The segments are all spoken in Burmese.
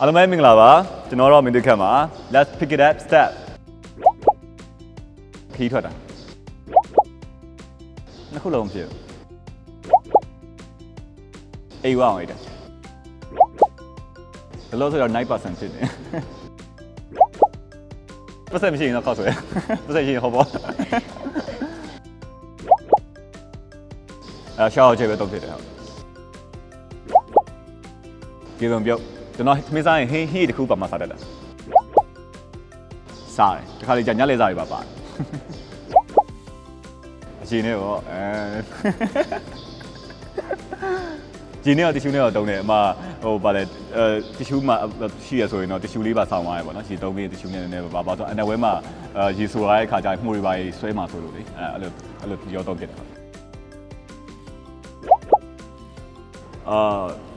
အားလုံးပဲမင်္ဂလာပါကျွန်တော်တော့မင်းတို့ခက်ပါ let's pick it up step ခီးထွက်တာနှစ်ခုလုံးမဖြစ်ဘူးအေးဝအောင်အိတ်တယ်ဘယ်လိုဆိုတော့9%ဖြစ်တယ်ပတ်စံမရှိရင်တော့ခောက်ဆွဲပတ်စံရှိရင်ဟောပေါ့အဲရှောက်ချေပဲတော့ဖြစ်တယ်ဟုတ်ပြေပုံပြုတ် ကျွန်တော်သမီးစားရင်ဟင်းဟင်းတစ်ခုပါမှစားတယ်လားစားတယ်တခါလေကြာညလေစားတွေပါပါတယ်အရှင်နဲ့ရောအဲဂျင်းနဲ့တီရှူးနဲ့တော့တုံးတယ်အမဟိုဗာလေအဲတီရှူးမှာရှိရဆိုရင်တော့တီရှူးလေးပါဆောင်သွားရပေါ့နော်ရေသုံးပြီးတီရှူးနဲ့နည်းနည်းပါပါဆိုအနက်ဝဲမှာရေဆိုရတဲ့ခါကျရင်မှုတွေပါရေဆွဲမှာဆိုလို့လေအဲအဲ့လိုအဲ့လိုပြောတော့ဖြစ်တာ အာ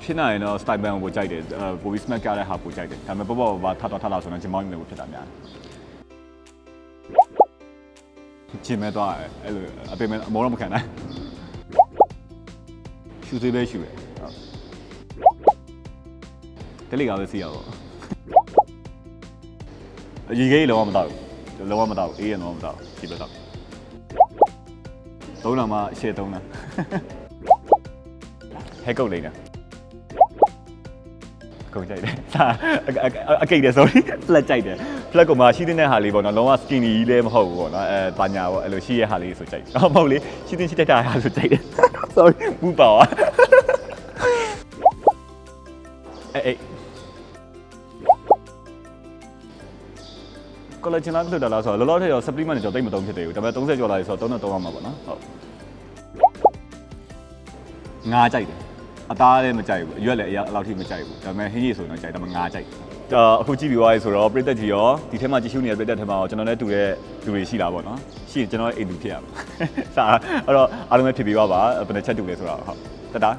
ဖြစ်နိုင်ရင်တော့ style band ကိုကြိုက်တယ်အဲပိုပြီး smack ကြတဲ့ဟာကိုကြိုက်တယ်ဒါပေမဲ့ပေါ့ပေါ့ဘာထတော့ထတော့ဆိုတော့ဂျင်မောင်းနေလို့ဖြစ်တာများတယ်ဂျင်မဲတော့အဲ့လိုအပေမဲ့အမောတော့မခံနိုင်ရှူသေးပဲရှူရဟုတ်တယ်လီကပဲစီရတော့ရေကြီးလုံးဝမတော့ဘူးလုံးဝမတော့ဘူးအေးရလုံးဝမတော့ဒီပဲတော့သုံးလာမှအရှေ့သုံးလာ ဟဲကုတ်လိမ့်တာကုန်ကြိုက်တယ်။ဒါအကိတ်တယ် sorry flat ကြိုက်တယ်။ flat ကမှရှိတဲ့ဟာလေးပေါ့နော်လုံးဝ skinny ကြီးလည်းမဟုတ်ဘူးပေါ့နော်အဲပါညာပေါ့အဲ့လိုရှိရဲ့ဟာလေးဆိုကြိုက်တယ်။ဟုတ်မဟုတ်လေရှိတဲ့ရှိတဲ့ဟာဆိုကြိုက်တယ်။ sorry ဘူးပါပါ။အေးအေး collagen လားဖြစ်တာလားဆိုတော့လောလောဆယ်ရော supplement တွေကြောင့်တိတ်မသုံးဖြစ်သေးဘူးဒါပေမဲ့30ကျော်လာပြီဆိုတော့3နဲ့3ရမှာပေါ့နော်ဟုတ်ငါကြိုက်တယ် အသားလည်းမကြိုက်ဘူးအရွက်လည်းအရာအလောက်ထိမကြိုက်ဘူးဒါပေမဲ့ဟင်းရည်ဆိုတော့ကြိုက်တယ်ဒါပေမဲ့ငါကြိုက်တယ်အာအခုကြည့်ပြီးသွားပြီဆိုတော့ပြိတက်ကြီးရောဒီထဲမှာကြည့်ရှုနေတဲ့ပြိတက်ထဲမှာရောကျွန်တော်လည်းတူတဲ့လူတွေရှိတာပေါ့နော်ရှိရင်ကျွန်တော်အိမ်လူဖြစ်ရမှာစာအဲ့တော့အားလုံးပဲဖြစ်ပြီးသွားပါဘယ်နှချက်တူလဲဆိုတော့ဟုတ်တတာ